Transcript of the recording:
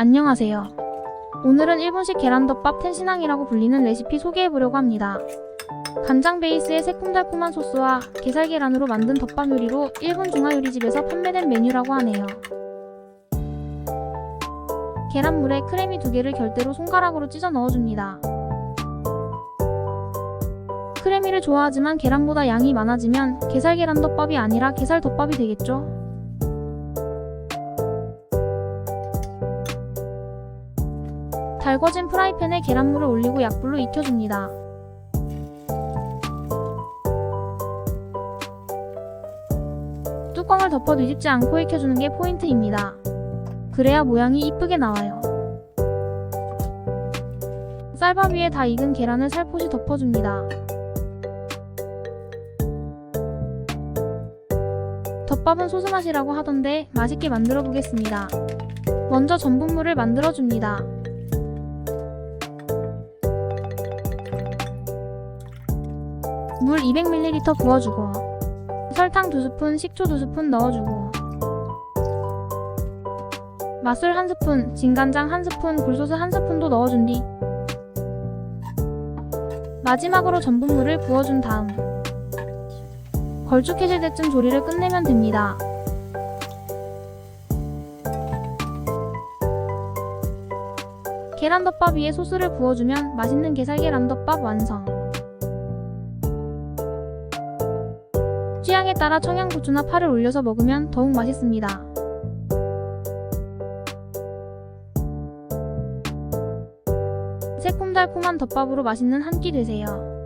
안녕하세요. 오늘은 일본식 계란덮밥 텐신항이라고 불리는 레시피 소개해보려고 합니다. 간장 베이스의 새콤달콤한 소스와 게살 계란으로 만든 덮밥 요리로 일본 중화요리집에서 판매된 메뉴라고 하네요. 계란물에 크래미 두 개를 결대로 손가락으로 찢어 넣어줍니다. 크래미를 좋아하지만 계란보다 양이 많아지면 게살 계란덮밥이 아니라 게살 덮밥이 되겠죠? 달궈진 프라이팬에 계란물을 올리고 약불로 익혀줍니다. 뚜껑을 덮어 뒤집지 않고 익혀주는 게 포인트입니다. 그래야 모양이 이쁘게 나와요. 쌀밥 위에 다 익은 계란을 살포시 덮어줍니다. 덮밥은 소스 맛이라고 하던데 맛있게 만들어 보겠습니다. 먼저 전분물을 만들어 줍니다. 물 200ml 부어주고 설탕 2스푼, 식초 2스푼 넣어주고 맛술 1스푼, 진간장 1스푼, 굴소스 1스푼도 넣어준 뒤 마지막으로 전분물을 부어준 다음 걸쭉해질 때쯤 조리를 끝내면 됩니다. 계란덮밥 위에 소스를 부어주면 맛있는 게살 계란덮밥 완성. 취향에 따라 청양고추나 파를 올려서 먹으면 더욱 맛있습니다. 새콤달콤한 덮밥으로 맛있는 한 끼 되세요.